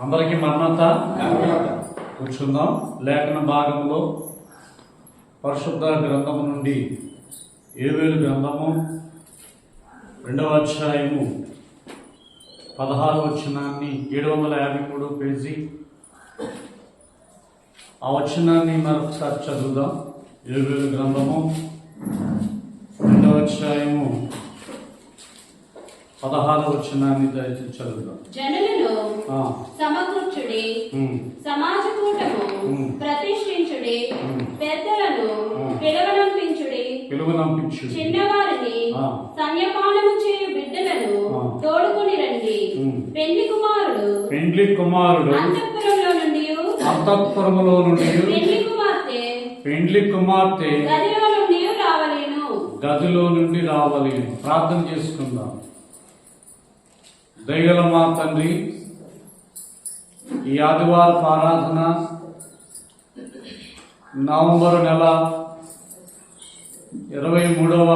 అందరికీ మరణత కూర్చుందాం. లేఖన భాగంలో పరిశుద్ధ గ్రంథము నుండి ఏవేలు గ్రంథము? రెండవ అధ్యాయము పదహారు వచనాన్ని ఏడు వందల యాభై మూడు పేజీ. ఆ వచనాన్ని మరొకసారి చదువుదాం. ఏవేలు గ్రంథము? రెండవ అధ్యాయము పదహారు వచనాన్ని దయచేసి చదువుదాం జనులను ఆ, సమకూర్చుడి సమాజ కూటము. ప్రతిష్ఠించుడి. పెద్దలను. పిలవనంపించుడి పిలువనంపించు చిన్నవారిని. సన్యపానము చేయు బిడ్డలను. తోడుకొని రండి. పెళ్ళి కుమారుడు పెండ్లి కుమారుడు అంతఃపురంలో నుండి అంతఃపురములో నుండి పెళ్ళి కుమార్తె పెండ్లి కుమార్తె గదిలో నుండి రావలేను గదిలో నుండి రావాలి ప్రార్థన చేసుకుందాం దయగల మా తండ్రి? ఈ ఆదివారపు ఆరాధన నవంబర్ నెల ఇరవై మూడవ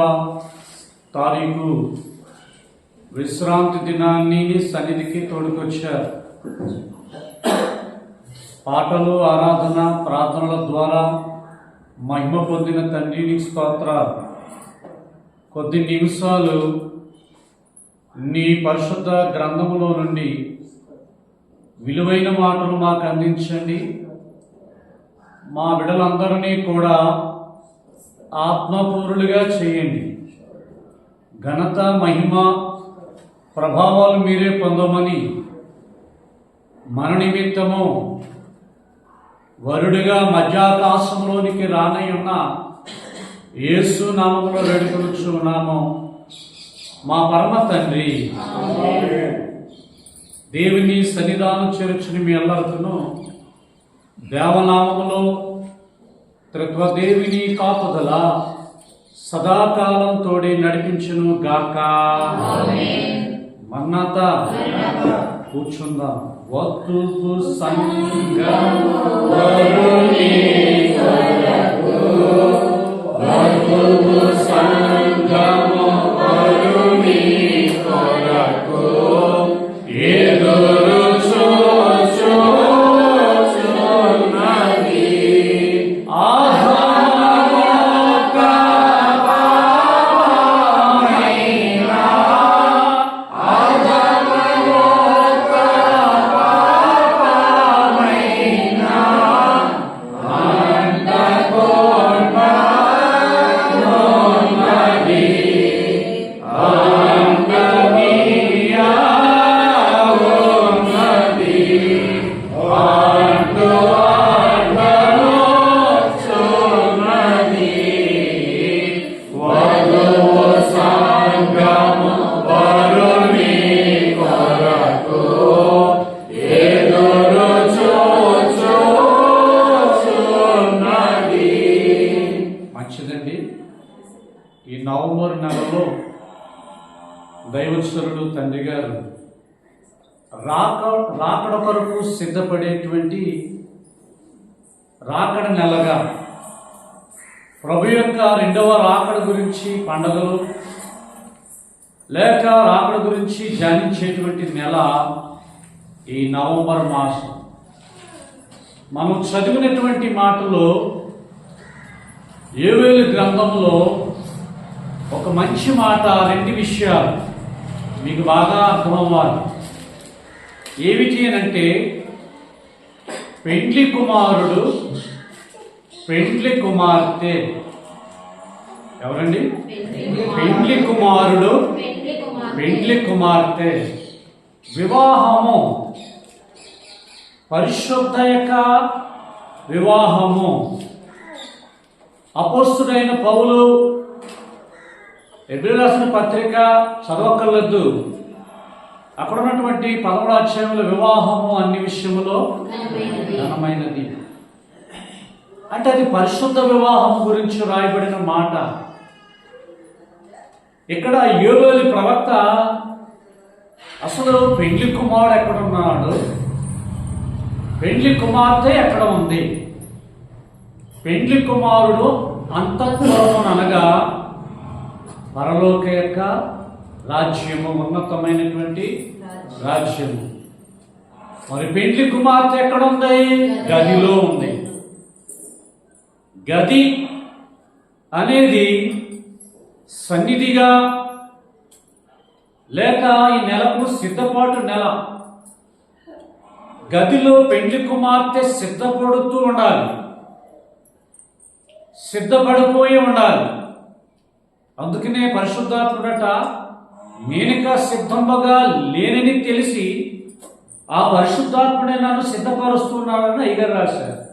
తారీఖు. విశ్రాంతి దినాన్ని సన్నిధికి తోడుకొచ్చారు. పాటలు ఆరాధన ప్రార్థనల ద్వారా మహిమ పొందిన తండ్రిని స్తోత్ర కొద్ది నిమిషాలు నీ పరిశుద్ధ గ్రంథములో నుండి విలువైన మాటలు మాకు అందించండి. మా బిడలందరినీ కూడా ఆత్మపూరులుగా చేయండి. ఘనత మహిమ ప్రభావాలు మీరే పొందమని మన నిమిత్తము వరుడిగా మధ్యాకాశంలోనికి రానై ఉన్న యేసు నామములో వేడుకొనుచు ఉన్నాము మా పరమ తండ్రి దేవుని సన్నిధానం చేర్చుని మీ అందరికను దేవనామములో త్రిత్వదేవిని కాపుదల సదాకాలం తోడి నడిపించును గాక మన్నత కూర్చుందాం వత్తుకు సంగం సంగము ధ్యానించేటువంటి నెల ఈ నవంబర్ మాసం. మనం చదివినటువంటి మాటలో ఏవేలు గ్రంథంలో ఒక మంచి మాట రెండు విషయాలు మీకు బాగా అర్థమవ్వాలి. ఏమిటి అని అంటే పెండ్లి కుమారుడు పెండ్లి కుమార్తె. ఎవరండి? పెండ్లి కుమారుడు. పెండ్లి కుమార్తె వివాహము. పరిశుద్ధ యొక్క వివాహము. అపోస్తుడైన పౌలు ఎబ్రిరాసిన పత్రిక చదవక్కర్లేదు. అక్కడ ఉన్నటువంటి పదమూడు వివాహము అన్ని విషయంలో ఘనమైనది. అంటే అది పరిశుద్ధ వివాహం గురించి రాయబడిన మాట. ఇక్కడ యోవేలి ప్రవక్త అసలు పెండ్లి కుమారుడు ఎక్కడ ఉన్నాడు? పెండ్లి కుమార్తె ఎక్కడ ఉంది? పెండ్లి కుమారుడు అంతఃపురం అనగా పరలోక యొక్క రాజ్యము ఉన్నతమైనటువంటి రాజ్యము. మరి పెండ్లి కుమార్తె ఎక్కడ ఉంది? గదిలో ఉంది. గది అనేది సన్నిధిగా లేక ఈ నెలకు సిద్ధపాటు నెల. గదిలో పెండ్లి కుమార్తె సిద్ధపడుతూ ఉండాలి. సిద్ధపడిపోయి ఉండాలి. అందుకనే పరిశుద్ధాత్ముడట మేనిక సిద్ధంబగా లేనని తెలిసి ఆ పరిశుద్ధాత్ముడే నన్ను సిద్ధపరుస్తున్నాడని అయ్యగారు రాశారు.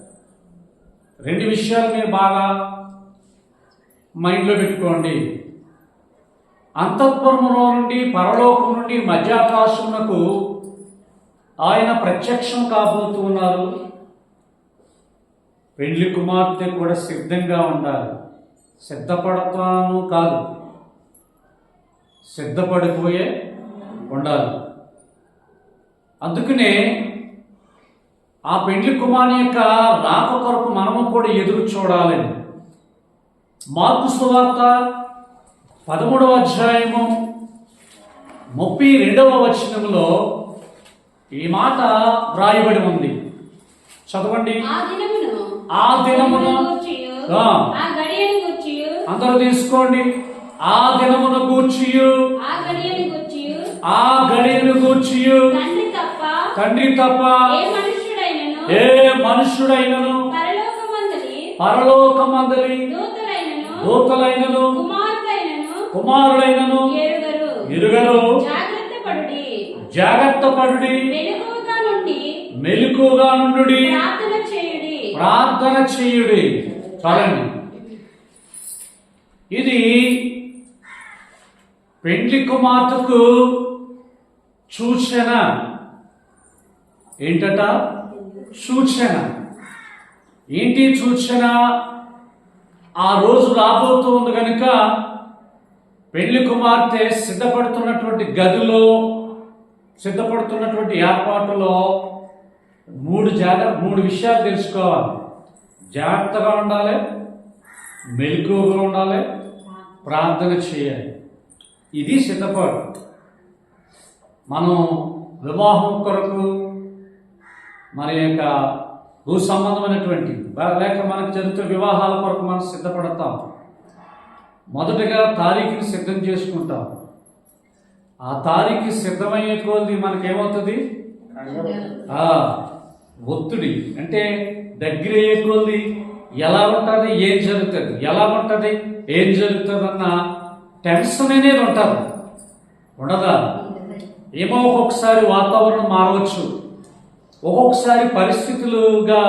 రెండు విషయాలు మీరు బాగా మైండ్లో పెట్టుకోండి. అంతఃపురములో నుండి పరలోకం నుండి మధ్యాకాశమునకు ఆయన ప్రత్యక్షం కాబోతూ ఉన్నారు. పెళ్ళి కుమార్తె కూడా సిద్ధంగా ఉండాలి. సిద్ధపడతాను కాదు. సిద్ధపడిపోయే ఉండాలి. అందుకనే ఆ పెండ్లి కుమారి యొక్క రాక కొరకు మనము కూడా ఎదురు చూడాలని. మార్పు సువార్త పదమూడవ అధ్యాయము ముప్పై రెండవ వచనంలో ఈ మాట వ్రాయబడి ఉంది. చదవండి. ఆ దినమును అందరూ తీసుకోండి. ఆ దినమున గూర్చియు. ఆ గడియను గూర్చియు. తండ్రి తప్ప ఏ మనుష్యుడైనను? పరలోకమందలి. దూతలైనను? కుమారులైనను. ఎరుగరు జాగ్రత్త పడుడి. మెలకుగా నుండి. ప్రార్థన చేయుడి. చాలండి. ఇది పెండ్లి కుమార్తెకు సూచన. ఏంటట? సూచన. ఏంటి సూచన? ఆ రోజు రాబోతుంది కనుక పెళ్ళి కుమార్తె సిద్ధపడుతున్నటువంటి గదిలో సిద్ధపడుతున్నటువంటి ఏర్పాటులో మూడు జాగ్ర మూడు విషయాలు తెలుసుకోవాలి. జాగ్రత్తగా ఉండాలి మెలకువగా ఉండాలి ప్రార్థన చేయాలి. ఇది సిద్ధపాటు. మనం వివాహం కొరకు మన యొక్క భూ సంబంధమైనటువంటి లేక మనకు జరుగుతున్న వివాహాల కొరకు మనం సిద్ధపడతాం. మొదటగా తారీఖుని సిద్ధం చేసుకుంటాం. ఆ తారీఖు సిద్ధమయ్యే కొద్ది మనకేమవుతుంది? ఒత్తిడి. అంటే దగ్గర అయ్యే కొద్ది ఎలా ఉంటుంది? ఏం జరుగుతుంది? ఎలా ఉంటుంది? ఏం జరుగుతుంది అన్న టెన్షన్ అనేది ఉంటుంది. ఉండదా? ఏమో ఒక్కొక్కసారి వాతావరణం మారవచ్చు. ఒక్కొక్కసారి పరిస్థితులుగా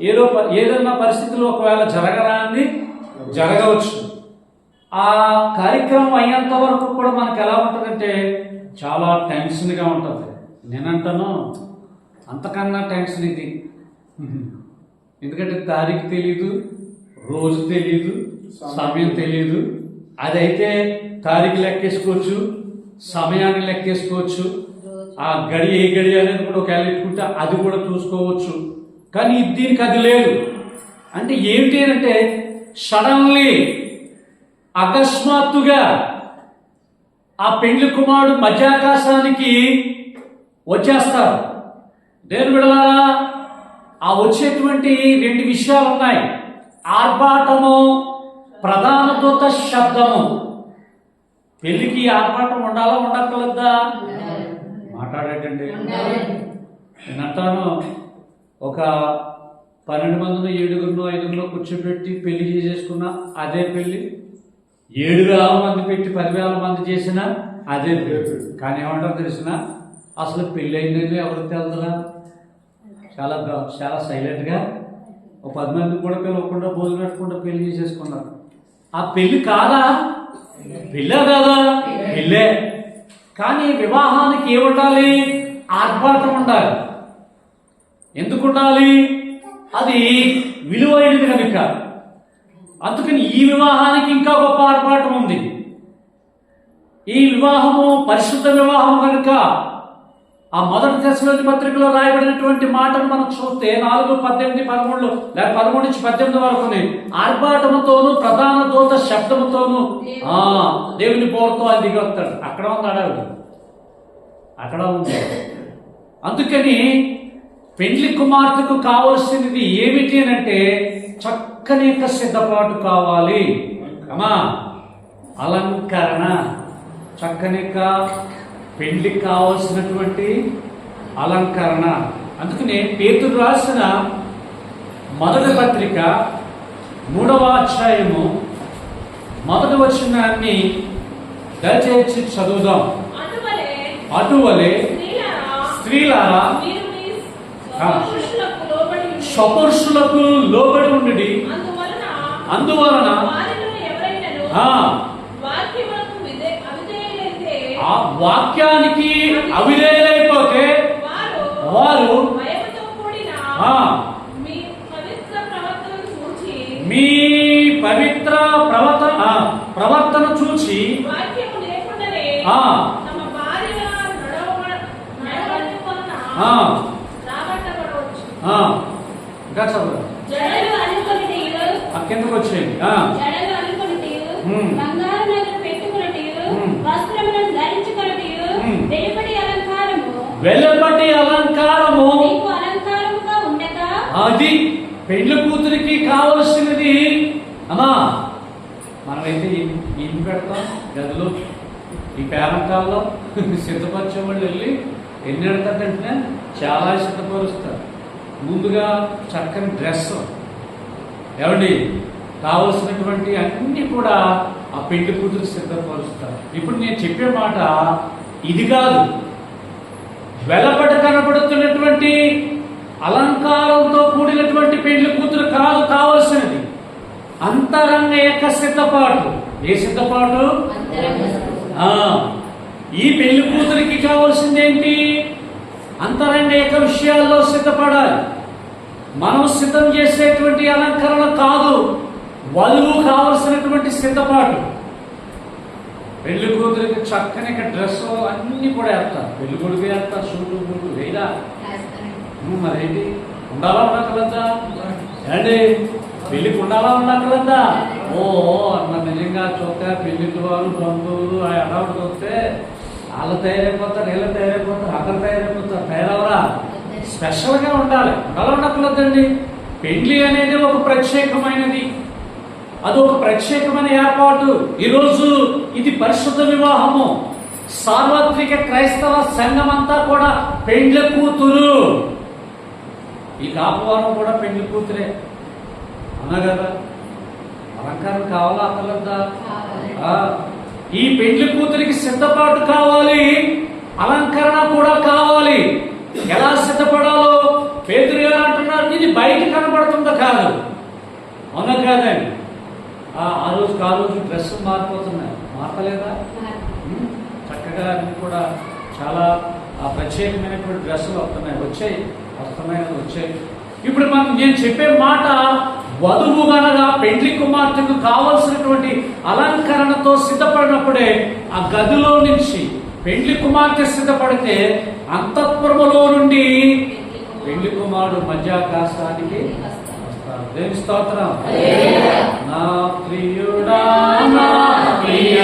ఏదో ఏదన్నా పరిస్థితులు ఒకవేళ జరగరాని జరగవచ్చు. ఆ కార్యక్రమం అయ్యేంత వరకు కూడా మనకు ఎలా ఉంటుందంటే చాలా టెన్షన్గా ఉంటుంది. నేనంటాను అంతకన్నా టెన్షన్ ఇది. ఎందుకంటే తారీఖు తెలియదు రోజు తెలియదు సమయం తెలియదు అదైతే తారీఖు లెక్కేసుకోవచ్చు సమయాన్ని లెక్కేసుకోవచ్చు ఆ గడి ఏ గడి అనేది కూడా ఒకవేళ పెట్టుకుంటే అది కూడా చూసుకోవచ్చు. కానీ దీనికి అది లేదు. అంటే ఏమిటి అంటే సడన్లీ అకస్మాత్తుగా ఆ పెండ్లి కుమారుడు మధ్యాకాశానికి వచ్చేస్తారు. దేని విడలారా ఆ వచ్చేటువంటి రెండు విషయాలు ఉన్నాయి. ఆర్భాటము ప్రధాన దూత శబ్దము. పెళ్ళికి ఆర్భాటం ఉండాలా ఉండక్కర్లేదా? మాట్లాడేటండి. నేను అంటాను ఒక పన్నెండు మందిని ఏడుగురిలో ఐదుగురిలో కూర్చోబెట్టి పెళ్ళి చేసేసుకున్న అదే పెళ్ళి. ఏడు వేల మంది పెట్టి పదివేల మంది చేసిన అదే కానీ ఏమంటారు తెలిసిన? అసలు పెళ్ళైందని ఎవరు తెలుదరా చాలా చాలా సైలెంట్గా ఒక పది మంది కూడా పిలవకుండా భోజనం పెట్టకుండా పెళ్ళి చేసేసుకున్నారు. ఆ పెళ్ళి కాదా? పెళ్ళే కాదా? పెళ్ళే. కానీ వివాహానికి ఏముండాలి? ఆర్భాటం ఉండాలి. ఎందుకు ఉండాలి? అది విలువైనది కనుక. అందుకని ఈ వివాహానికి ఇంకా గొప్ప ఆర్భాటం ఉంది. ఈ వివాహము పరిశుద్ధ వివాహం కనుక ఆ మొదటి దశలోని పత్రికలో రాయబడినటువంటి మాటను మనం చూస్తే నాలుగు పద్దెనిమిది పదమూడులో లేక పదమూడు నుంచి పద్దెనిమిది వరకు ఆర్భాటముతోను ప్రధాన దూత శబ్దముతోను ఆ దేవుని పోరుతో అది దిగి వస్తాడు. అక్కడ ఉంది అడవి. అక్కడ ఉంది. అందుకని పెండ్లి కుమార్తెకు కావలసినది ఏమిటి అని అంటే చక్కని యొక్క సిద్ధపాటు కావాలి. అమ్మా అలంకరణ. చక్కని యొక్క పెండ్లికి కావలసినటువంటి అలంకరణ. అందుకనే పేతురు రాసిన మొదటి పత్రిక మూడవ అధ్యాయము మొదటి వచనాన్ని దయచేసి చదువుదాం. అటువలే అటువలే స్త్రీలారా, స్త్రీలారా మీరు మీ ఆ. పురుషులకు లోబడి ఉండి, అందువలన ఆ, వాక్యానికి అవిధేయులైపోతే వారు మీ పవిత్ర ప్రవర్తన ప్రవర్తన చూచి ఆ. ఇంకా చదువు వచ్చేయండి. హ్మ్. వెలుపటి అలంకారము. అది పెళ్ళి కూతురికి కావలసినది. అమ్మా మనమైతే ఏం పెడతాం గదిలో. ఈ పేరంటాల్లో సిద్ధపరిచే వాళ్ళు వెళ్ళి ఎన్ని పెడతారంటే చాలా సిద్ధపరుస్తారు. ముందుగా చక్కని డ్రెస్. ఏమండి? కావలసినటువంటి అన్ని కూడా ఆ పెళ్ళి కూతురు సిద్ధపరుస్తారు. ఇప్పుడు నేను చెప్పే మాట ఇది కాదు. వెలపట కనబడుతున్నటువంటి అలంకారంతో కూడినటువంటి పెళ్ళి కూతురు కాదు కావలసినది. అంతరంగ యొక్క సిద్ధపాటు. ఏ సిద్ధపాటు? ఈ పెళ్ళి కూతురికి కావాల్సింది అంతరంగిక విషయాల్లో సిద్ధపడాలి. మనం సిద్ధం చేసేటువంటి అలంకరణ కాదు వధువు కావలసినటువంటి సిద్ధపాటు. పెళ్ళి కూతురికి చక్కని డ్రెస్ అన్ని కూడా వేస్తారు. పెళ్ళి కొడుకు వేస్తారు సూటు బూటు వేయరా నువ్వు మరేంటి? ఉండాలా ఉండకలద్దా అండి పెళ్ళికి ఉండాలా ఉండకలద్దా ఓ అన్న నిజంగా చూస్తే పెళ్ళి వాళ్ళు బంధువులు ఆ ఎడవడికి వస్తే వాళ్ళు తయారైపోతారు వీళ్ళు తయారైపోతారు అక్కడ తయారైపోతారు. తయారవరా? స్పెషల్గా ఉండాలి. ఉండాలా ఉండకలద్దండి పెళ్ళి అనేది ఒక ప్రత్యేకమైనది. అది ఒక ప్రత్యేకమైన ఏర్పాటు. ఈరోజు ఇది పరిశుద్ధ వివాహము. సార్వత్రిక క్రైస్తవ సంఘం అంతా కూడా పెండ్ల కూతురు. ఈ కాపవారం కూడా పెండ్లి కూతురే. అన్నా కదా? అలంకారం కావాలా అక్కర్లేదా ఈ పెండ్లి కూతురికి సిద్ధపాటు కావాలి అలంకరణ కూడా కావాలి. ఎలా సిద్ధపడాలో పేదరు గారు అంటున్నారు ఇది బయట కనబడుతుందో కాదు. అవునా కాదండి ఆ రోజుకి ఆ రోజు డ్రెస్ మారిపోతున్నాయి. మారలేదా? చక్కగా అన్ని కూడా చాలా ఆ ప్రత్యేకమైనటువంటి డ్రెస్సులు వస్తున్నాయి. వచ్చాయి. వస్తున్నాయి వచ్చాయి. ఇప్పుడు మనం నేను చెప్పే మాట వధువు గనగా పెండ్లి కుమార్తెకు కావలసినటువంటి అలంకరణతో సిద్ధపడినప్పుడే ఆ గదిలో నుంచి పెండ్లి కుమార్తె సిద్ధపడితే అంతఃపురములో నుండి పెండ్లి కుమారుడు మధ్యాకాశానికి వస్తాడు. దేని స్తోత్రం. నా ప్రియుడా నా ప్రియ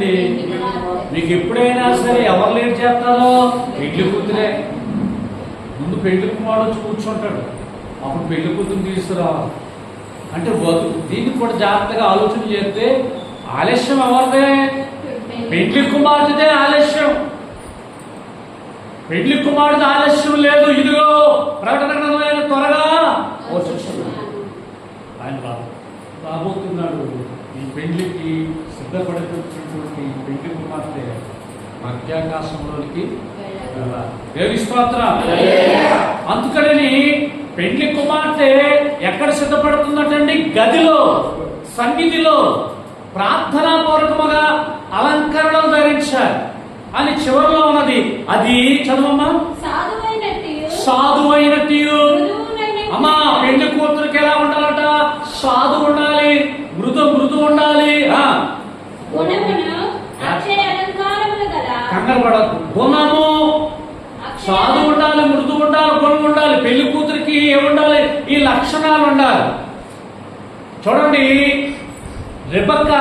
ఎవరు మీకు ఎప్పుడైనా సరే ఎవరు లేట్ చేస్తారో పెళ్ళి కూతురే. ముందు పెళ్ళి కుమారుడు వచ్చి కూర్చుంటాడు. అప్పుడు పెళ్ళి కూతురు తీసుకురా. అంటే బతుకు దీన్ని కూడా జాగ్రత్తగా ఆలోచన చేస్తే ఆలస్యం ఎవరిదే? పెళ్ళి కుమార్తెదే ఆలస్యం. పెళ్ళి కుమారుడు ఆలస్యం లేదు. ఇదిగో ప్రకటన గ్రంథమైన త్వరగా ఆయన రాబోతున్నాడు ఈ పెళ్ళికి సిద్ధపడుతున్నటువంటి పెళ్ళి కుమార్తె మధ్యాకాశంలోనికి. దేవి స్తోత్రం అందుకని పెళ్ళి కుమార్తె ఎక్కడ సిద్ధపడుతుందటండి? గదిలో సన్నిధిలో ప్రార్థనా పూర్వకముగా అలంకరణలు ధరించాలి. అని చివరిలో ఉన్నది అది చదవమ్మా. మృదువునైనట్టు. అమ్మా పెళ్ళి కూతురికి ఎలా ఉండాలట? సాధు ఉండాలి మృదు మృదు ఉండాలి. కంగారు గుణము అక్షయ సాధు ఉండాలి మృదు ఉండాలి గుణం ఉండాలి పెళ్ళి కూతురికి ఏముండాలి ఈ లక్షణాలు ఉండాలి. చూడండి రెబక్క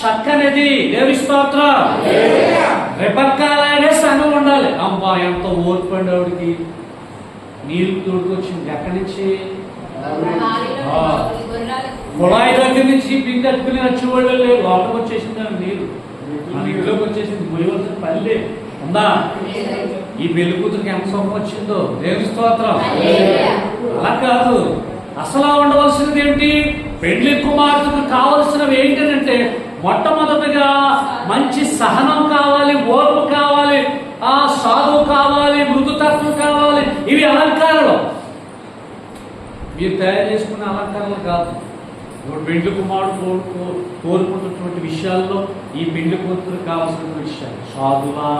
చక్కనిది దేవి స్తోత్రం. రెబక్క అలాగే సంఘం ఉండాలి. అమ్మా ఎంత ఓర్పండి ఆవిడికి. నీళ్ళు తోడుకొచ్చింది ఎక్కడి నుంచి. కుళాయి దగ్గర నుంచి బిందె కట్టుకుని వచ్చేవాళ్ళు లోపలికి వచ్చేసింది నీరు. మన ఇంట్లోకి వచ్చేసింది మొయ్యవలసిన పని లేదు ఉందా? ఈ పెళ్ళి కూతురికి ఎంత సొమ్ము వచ్చిందో. దేవుని స్తోత్రం. అలా కాదు. అసలు ఉండవలసినది ఏంటి? పెళ్ళి కుమార్తెకు కావలసినవి ఏంటంటే మొట్టమొదటిగా మంచి సహనం కావాలి ఓర్పు కావాలి ఆ సాధువు కావాలి మృదుతత్వం కావాలి. ఇవి అలంకారాలు. మీరు తయారు చేసుకున్న అలంకరణలు కాదు. ఇప్పుడు పెండ్లి కుమారుడు కోరుకు కోరుకుంటున్నటువంటి విషయాల్లో ఈ పెండ్లి కూతురు కావాల్సిన విషయాలు. సాధువా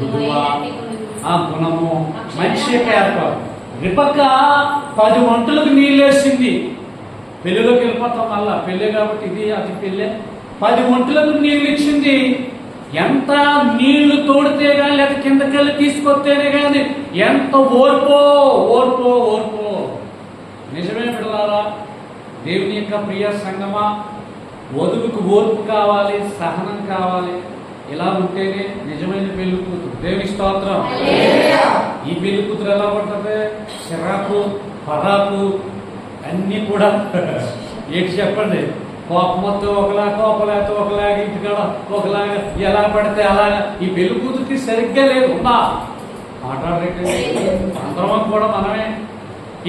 మృదువా ఆ గుణము మంచి యొక్క ఏర్పాటు. రిపక్క పది వంటలకు నీళ్ళేసింది. పెళ్ళిలోకి వెళ్ళిపోతాం మళ్ళా. పెళ్ళే కాబట్టి ఇది అది పెళ్ళే. పది వంటలకు నీళ్ళు ఇచ్చింది ఎంత నీళ్ళు తోడితే కానీ లేదా కిందకెళ్ళి తీసుకొస్తేనే కానీ ఎంత ఓర్పో ఓర్పో ఓర్పో. నిజమే బిడ్డలారా దేవుని యొక్క ప్రియ సంగమా? వధువుకు ఓర్పు కావాలి సహనం కావాలి. ఇలా ఉంటేనే నిజమైన పెళ్ళి కూతురు. దేవి స్తోత్రం. ఈ పెళ్ళి కూతురు ఎలా పడుతుంది? చిరాకు పరాకు అన్నీ కూడా. ఏంటి చెప్పండి? కోపం మొత్తం ఒకలా కోపలేత ఒకలాగా ఇంటికాడ ఒకలాగా ఎలా పడితే అలాగా. ఈ పెళ్ళి కూతురికి సరిగ్గా లేదు. ఉందా మాట్లాడరేటండి? అందరం కూడా మనమే.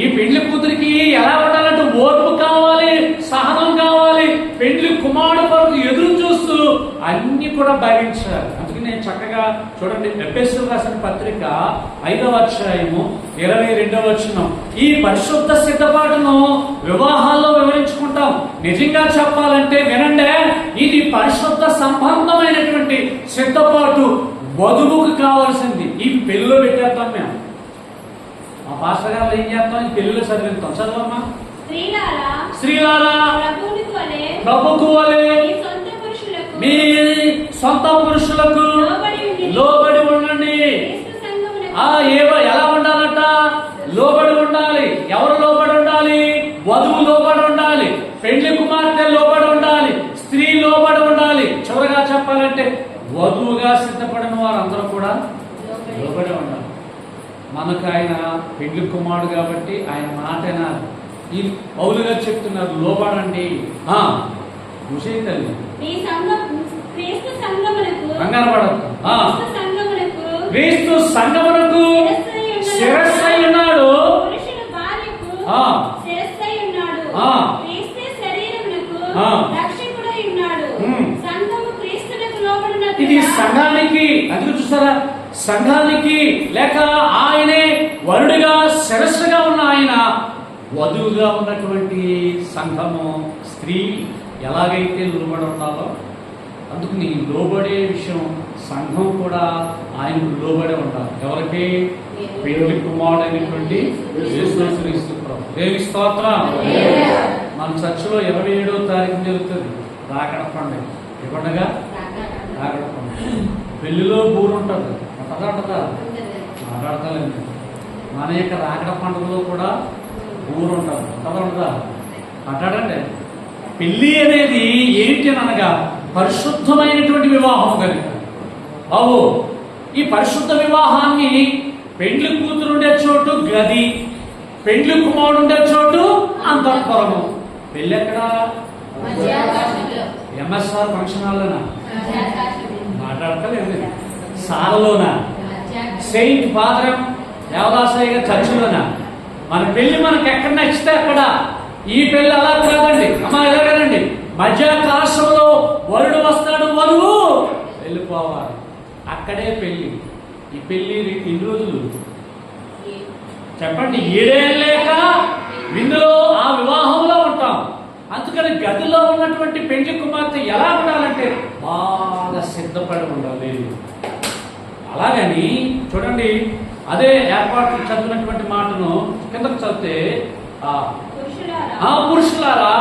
ఈ పెండ్లి కూతురికి ఎలా ఉండాలంటే ఓర్పు కావాలి సహనం కావాలి. పెండ్లి కుమారుడు కొరకు ఎదురు చూస్తూ అన్ని కూడా భరించాలి. అందుకే నేను చక్కగా చూడండి ఎపిఎస్ఎల్ రాసిన పత్రిక ఐదవ అధ్యాయము ఇరవై రెండవ వచనం. ఈ పరిశుద్ధ సిద్ధపాటును వివాహాల్లో వివరించుకుంటాం. నిజంగా చెప్పాలంటే వినండి ఇది పరిశుద్ధ సంబంధమైనటువంటి సిద్ధపాటు. వధువుకు కావాల్సింది. ఈ పెళ్ళిలో పెట్టేస్తాం మేము. పాస్టర్ గారు ఏం చేస్తాం? పెళ్ళిలో చదివిస్తాం. చదవమ్మా. స్త్రీలారా ప్రభుకు వలె మీ సొంత పురుషులకు లోబడి ఉండి లోబడి ఉండండి. ఆ ఏవ ఎలా ఉండాలంట? లోబడి ఉండాలి. ఎవరు లోబడి ఉండాలి? వధువు లోబడి ఉండాలి. పెళ్ళి కుమార్తె లోబడి ఉండాలి. స్త్రీ లోబడి ఉండాలి. చివరగా చెప్పాలంటే వధువుగా సిద్ధపడిన వారందరూ కూడా లోబడి ఉండాలి. మనకు ఆయన పెళ్ళి కుమారుడు కాబట్టి ఆయన మాట. ఈ పౌలుగా చెప్తున్నారు లోబడండి. ఆ, విషయం తల్లి. క్రీస్తు సంగమునకు శిరస్సై ఉన్నాడు. ఇది సంఘానికి అది చూసారా? సంఘానికి లేక ఆయనే వరుడిగా శిరస్సుగా ఉన్న ఆయన వధువుగా ఉన్నటువంటి సంఘము స్త్రీ ఎలాగైతే లోబడి అందుకు నీ లోబడే విషయం సంఘం కూడా ఆయనకు లోబడే ఉండాలి ఎవరికి? పేరు కుమారుడైనటువంటి యేసుక్రీస్తు దేవి స్తోత్రం. మన చర్చిలో ఇరవై ఏడో తారీఖు జరుగుతుంది. రాకడ పండుగ. ఏ పండుగ రాకడ పండుగ. పెళ్ళిలో బూరు ఉంటుంది. ఉంటుందా మాట్లాడతానండి మన యొక్క రాకడ పండుగలో కూడా ఊరు ఉంటుంది ఉంటుందా ఉంటుందా మాట్లాడండి. పెళ్ళి అనేది ఏంటి అని అనగా పరిశుద్ధమైనటువంటి వివాహం కనుక. బాబు ఈ పరిశుద్ధ వివాహాన్ని పెండ్లి కూతురు ఉండే చోటు గది పెండ్లి కుమారుడు ఉండే చోటు అంతఃపురము. పెళ్ళి ఎక్కడ? ఎంఎస్ఆర్ ఫంక్షన్ హాల్లోనా? మాట్లాడతలేదు సారలోన. సెయింట్ ఫాదరం దేవదాసయ్య గారి చర్చిలోనా. మన పెళ్ళి మనకి ఎక్కడ నచ్చితే అక్కడ. ఈ పెళ్ళి అలా కాదండి. అమ్మా ఎలా కదండి. మధ్యాకాశంలో వరుడు వస్తాడు వరువు వెళ్ళిపోవాలి. అక్కడే పెళ్ళి. ఈ పెళ్ళి ఎన్ని రోజులు? చెప్పండి. ఏడేళ్ళు లేక విందులో ఆ వివాహంలో ఉంటాం. అందుకని గదిలో ఉన్నటువంటి పెళ్ళి కుమార్తె ఎలా ఉండాలంటే బాగా సిద్ధపడి ఉండాలి. అలాగని చూడండి అదే ఏర్పాట్లు చదివినటువంటి మాటను కిందకు చదివితే ఆ, పురుషులారా ఆ పురుషులారా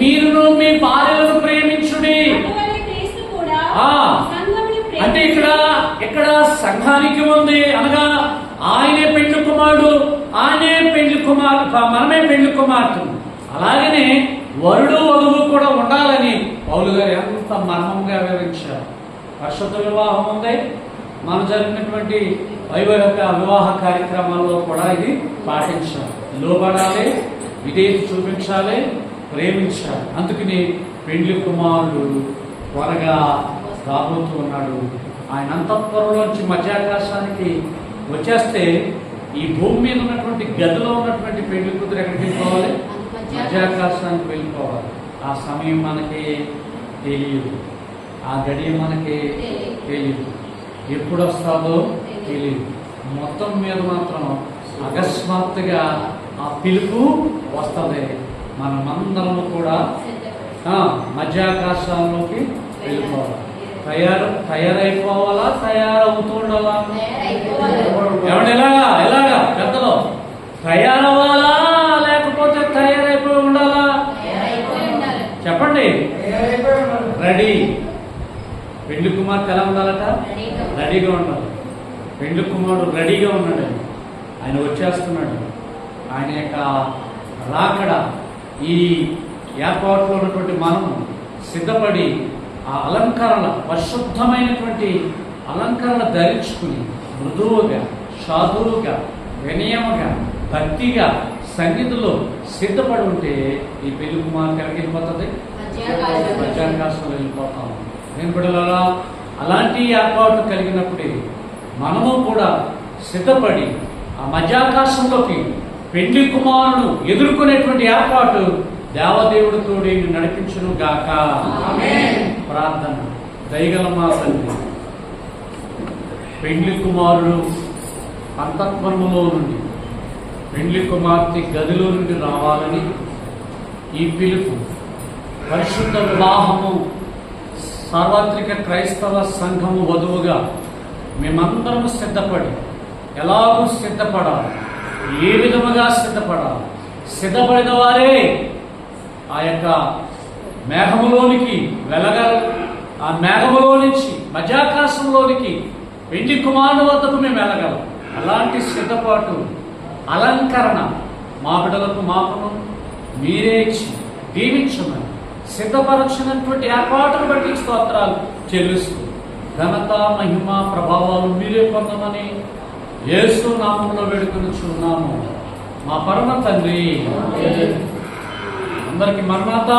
మీరును మీ భార్యలను ప్రేమించుడి అంటే ఇక్కడ. ఇక్కడ సంఘానికి ఉంది అనగా ఆయనే పెండ్లి కుమారుడు ఆయనే పెండ్లి కుమార్ మనమే పెండ్లి కుమార్తె. అలాగనే వరుడు వధువు కూడా ఉండాలని పౌలు గారు ఎంత మర్మంగా వివరించారు. అశ్వత వివాహం ఉంది. మనం జరిగినటువంటి వైవాహిక వివాహ కార్యక్రమాల్లో కూడా ఇది పాటించాలి. లోబడాలి విధేయత చూపించాలి ప్రేమించాలి. అందుకని పెండ్లి కుమారుడు త్వరగా రాబోతూ ఉన్నాడు. ఆయన అంతఃపురంలోంచి మధ్యాకాశానికి వచ్చేస్తే ఈ భూమి మీద ఉన్నటువంటి గదిలో ఉన్నటువంటి పెళ్ళి కూతురు ఎక్కడికి వెళ్ళిపోవాలి? మధ్యాకాశానికి వెళ్ళిపోవాలి. ఆ సమయం మనకి తెలియదు. ఆ గడియ మనకి తెలియదు ఎప్పుడు వస్తుందో తెలియదు మొత్తం మీద మాత్రం అకస్మాత్తుగా ఆ పిలుపు వస్తుంది. మనమందరము కూడా ఆ, మధ్యాకాశంలోకి వెళ్ళిపోవాలి. తయారు తయారైపోవాలా తయారవుతూ ఉండాలా ఏమంటే ఎలాగా ఎలాగా పెద్దలో? తయారవ్వాలా లేకపోతే తయారైపోయి ఉండాలా? చెప్పండి. రెడీ. పెళ్ళి కుమార్తె ఎలా ఉండాలట? రెడీగా ఉండాలి. పెళ్ళి కుమారుడు రెడీగా ఉన్నాడు ఆయన వచ్చేస్తున్నాడు. ఆయన యొక్క రాకడ ఈ ఏర్పాట్లో ఉన్నటువంటి మనము సిద్ధపడి ఆ అలంకరణ పరిశుద్ధమైనటువంటి అలంకరణ ధరించుకుని మృదువుగా సాధువుగా వినయముగా భక్తిగా సంగీతంలో సిద్ధపడి ఉంటే ఈ పెళ్ళి కుమార్తె ఎక్కడికి వెళ్ళిపోతుంది? మధ్యాకాశంలో వెళ్ళిపోతాం. నేను బిడ్డలారా అలాంటి ఏర్పాటు కలిగినప్పుడే మనము కూడా సిద్ధపడి ఆ మధ్యాకాశంలోకి పెండ్లి కుమారుడు ఎదుర్కొనేటువంటి ఏర్పాటు దేవదేవుడితో నడిపించును గాక. ప్రార్థన దయగల మా తండ్రి. పెండ్లి కుమారుడు అంతఃపురములో నుండి పెండ్లి కుమార్తె గదిలో నుండి రావాలని ఈ పిలుపు. పరిశుద్ధ వివాహము సార్వత్రిక క్రైస్తవ సంఘము వధువుగా మేమందరము సిద్ధపడి ఎలాగూ సిద్ధపడాలి ఏ విధముగా సిద్ధపడాలి సిద్ధపడిన వారే ఆ యొక్క మేఘములోనికి వెలగ ఆ మేఘములో నుంచి మధ్యాకాశంలోనికి వెండి కుమారుడు వద్దకు మేము వెళ్ళగలం. అలాంటి సిద్ధపాటు అలంకరణ మా బిడ్డలకు మాకును మీరే ఇచ్చి దీవించమని సిద్ధపరచినటువంటి ఏర్పాటును బట్టి స్తోత్రాలు చెల్లిస్తూ ఘనత మహిమ ప్రభావాలు మీరే పొందమని యేసు నామంలో వేడుకొని చూన్నాము మా పరమ తండ్రి. అందరికి మరణాత